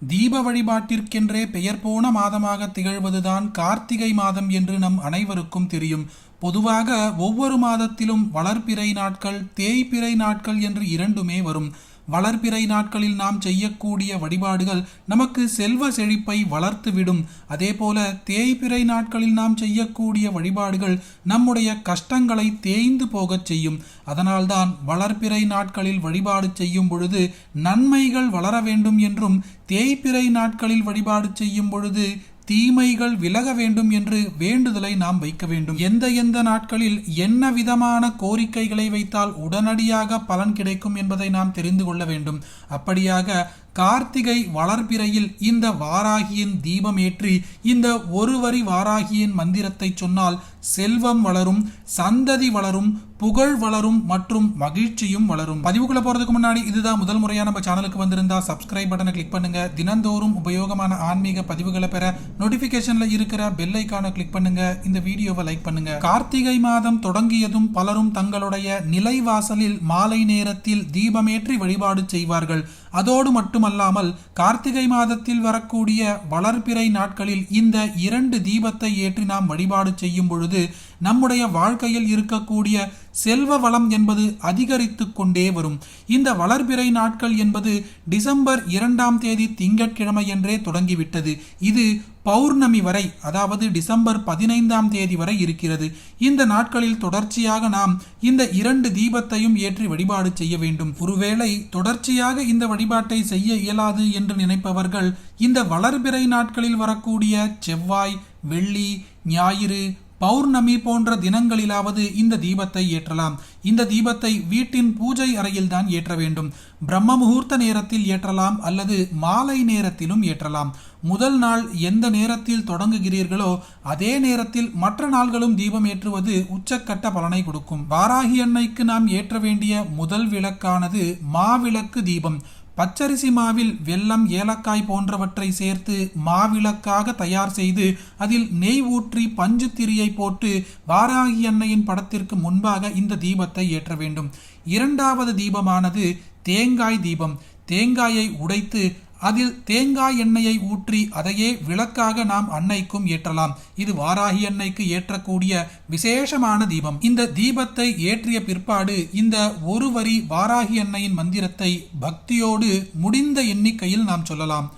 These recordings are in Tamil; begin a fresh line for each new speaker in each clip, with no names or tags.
தீப வழிபாட்டிற்கென்றே பெயர் போன மாதமாக திகழ்வதுதான் கார்த்திகை மாதம் என்று நம் அனைவருக்கும் தெரியும். பொதுவாக ஒவ்வொரு மாதத்திலும் வளர்ப்பிறை நாட்கள் தேய்பிறை நாட்கள் என்று இரண்டுமே வரும். வளர்பிறை நாட்களில் நாம் செய்யக்கூடிய வழிபாடுகள் நமக்கு செல்வ செழிப்பை வளர்த்துவிடும். அதேபோல தேய்பிறை நாட்களில் நாம் செய்யக்கூடிய வழிபாடுகள் நம்முடைய கஷ்டங்களை தேய்ந்து போகச் செய்யும். அதனால்தான் வளர்பிறை நாட்களில் வழிபாடு செய்யும் பொழுது நன்மைகள் வளர வேண்டும் என்றும் தேய்பிறை நாட்களில் வழிபாடு செய்யும் பொழுது தீமைகள் விலக வேண்டும் என்று வேண்டுதலை நாம் வைக்க வேண்டும். எந்த எந்த நாட்களில் என்ன விதமான கோரிக்கைகளை வைத்தால் உடனடியாக பலன் கிடைக்கும் என்பதை நாம் தெரிந்து கொள்ள வேண்டும். அப்படியாக கார்த்திகை வளர்பிறையில் இந்த வாராகியின் தீபம் ஏற்றி இந்த ஒருவரி வாராகியின் மந்திரத்தை சொன்னால் செல்வம் வளரும் சந்ததி வளரும் புகழ் வளரும் மற்றும் மகிழ்ச்சியும் வளரும். பதிவுக்குள்ள போறதுக்கு முன்னாடி இதுதான் முதல் முறையா நம்ம சேனலுக்கு வந்திருந்தா சப்ஸ்கிரைப் பட்டனை கிளிக் பண்ணுங்க. தினந்தோறும் உபயோகமான ஆன்மீக பதிவுகளை பெற நோட்டிபிகேஷன்ல இருக்கிற பெல் ஐக்கானை கிளிக் பண்ணுங்க. இந்த வீடியோவை லைக் பண்ணுங்க. கார்த்திகை மாதம் தொடங்கியதும் பலரும் தங்களுடைய நிலைவாசலில் மாலை நேரத்தில் தீபமேற்றி வழிபாடு செய்வார்கள். அதோடு மட்டுமல்லாமல் கார்த்திகை மாதத்தில் வரக்கூடிய வளர்பிறை நாட்களில் இந்த இரண்டு தீபத்தை ஏற்றி நாம் வழிபாடு செய்யும் பொழுது நம்முடைய வாழ்க்கையில் இருக்கக்கூடிய செல்வ வளம் என்பது அதிகரித்து கொண்டே வரும். இந்த வளர்பிறை நாட்கள் என்பது டிசம்பர் இரண்டாம் தேதி திங்கட்கிழமை என்றே தொடங்கிவிட்டது. இது பௌர்ணமி வரை அதாவது டிசம்பர் பதினைந்தாம் தேதி வரை இருக்கிறது. இந்த நாட்களில் தொடர்ச்சியாக நாம் இந்த இரண்டு தீபத்தையும் ஏற்றி வழிபாடு செய்ய வேண்டும். ஒருவேளை தொடர்ச்சியாக இந்த வழிபாட்டை செய்ய இயலாது என்று நினைப்பவர்கள் இந்த வளர்பிறை நாட்களில் வரக்கூடிய செவ்வாய் வெள்ளி ஞாயிறு பௌர்ணமி போன்ற தினங்களிலாவது இந்த தீபத்தை ஏற்றலாம். இந்த தீபத்தை வீட்டின் பூஜை அறையில்தான் ஏற்ற வேண்டும். பிரம்ம முகூர்த்த நேரத்தில் ஏற்றலாம் அல்லது மாலை நேரத்திலும் ஏற்றலாம். முதல் நாள் எந்த நேரத்தில் தொடங்குகிறீர்களோ அதே நேரத்தில் மற்ற நாள்களும் தீபம் ஏற்றுவது உச்சக்கட்ட பலனை கொடுக்கும். வாராகி அன்னைக்கு நாம் ஏற்ற வேண்டிய முதல் விளக்கானது மாவிளக்கு தீபம். பச்சரிசி மாவில் வெல்லம் ஏலக்காய் போன்றவற்றை சேர்த்து மாவிளக்காக தயார் செய்து அதில் நெய் ஊற்றி பஞ்சு திரியை போட்டு வாராகி அன்னையின் படத்திற்கு முன்பாக இந்த தீபத்தை ஏற்ற வேண்டும். இரண்டாவது தீபமானது தேங்காய் தீபம். தேங்காயை உடைத்து அதில் தேங்காய் எண்ணெயை ஊற்றி அதையே விளக்காக நாம் அன்னைக்கும் ஏற்றலாம். இது வாராகி எண்ணெய்க்கு ஏற்றக்கூடிய விசேஷமான தீபம். இந்த தீபத்தை ஏற்றிய பிற்பாடு இந்த ஒரு வரி வாராகி எண்ணெயின் மந்திரத்தை பக்தியோடு முடிந்த எண்ணிக்கையில் நாம் சொல்லலாம்.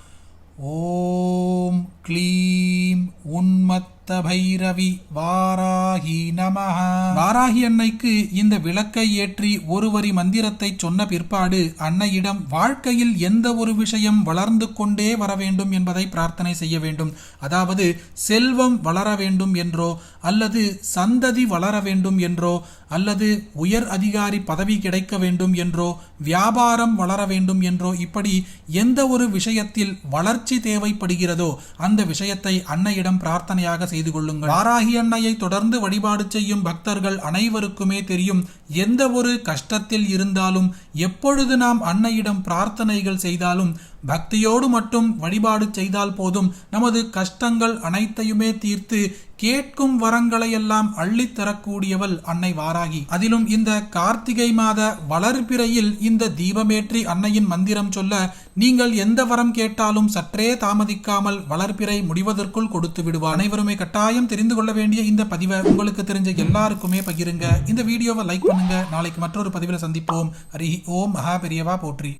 ஓம் க்ளீம் உன்மத் பைரவி வாராகி நமஹ. வாராகி அன்னைக்கு இந்த விளக்கை ஏற்றி ஒரு வரி மந்திரத்தை சொன்ன பிற்பாடு அன்னையிடம் வாழ்க்கையில் எந்த ஒரு விஷயம் வளர்ந்து கொண்டே வர வேண்டும் என்பதை பிரார்த்தனை செய்ய வேண்டும். அதாவது செல்வம் வளர வேண்டும் என்றோ அல்லது சந்ததி வளர வேண்டும் என்றோ அல்லது உயர் அதிகாரி பதவி கிடைக்க வேண்டும் என்றோ வியாபாரம் வளர வேண்டும் என்றோ இப்படி எந்த ஒரு விஷயத்தில் வளர்ச்சி தேவைப்படுகிறதோ அந்த விஷயத்தை அன்னையிடம் பிரார்த்தனையாக செய்து கொள்ளுங்கள். வாராகி அன்னையை தொடர்ந்து வழிபாடு செய்யும் பக்தர்கள் அனைவருக்குமே தெரியும் எந்த ஒரு கஷ்டத்தில் இருந்தாலும் எப்பொழுது நாம் அன்னையிடம் பிரார்த்தனைகள் செய்தாலும் பக்தியோடு மட்டும் வழிபாடு செய்தால் போதும். நமது கஷ்டங்கள் அனைத்தையுமே தீர்த்து கேட்கும் வரங்களை எல்லாம் அள்ளித்தரக்கூடியவள் அன்னை வாராகி. அதிலும் இந்த கார்த்திகை மாத வளர்பிறையில் இந்த தீபமேற்றி அன்னையின் மந்திரம் சொல்ல நீங்கள் எந்த வரம் கேட்டாலும் சற்றே தாமதிக்காமல் வளர்பிறை முடிவதற்குள் கொடுத்து விடுவார். அனைவருமே கட்டாயம் தெரிந்து கொள்ள வேண்டிய இந்த பதிவை உங்களுக்கு தெரிஞ்ச எல்லாருக்குமே பகிருங்க. இந்த வீடியோவை லைக் பண்ணுங்க. நாளைக்கு மற்றொரு பதிவில் சந்திப்போம். ஹரி ஓம் மகா பெரியவா போற்றி.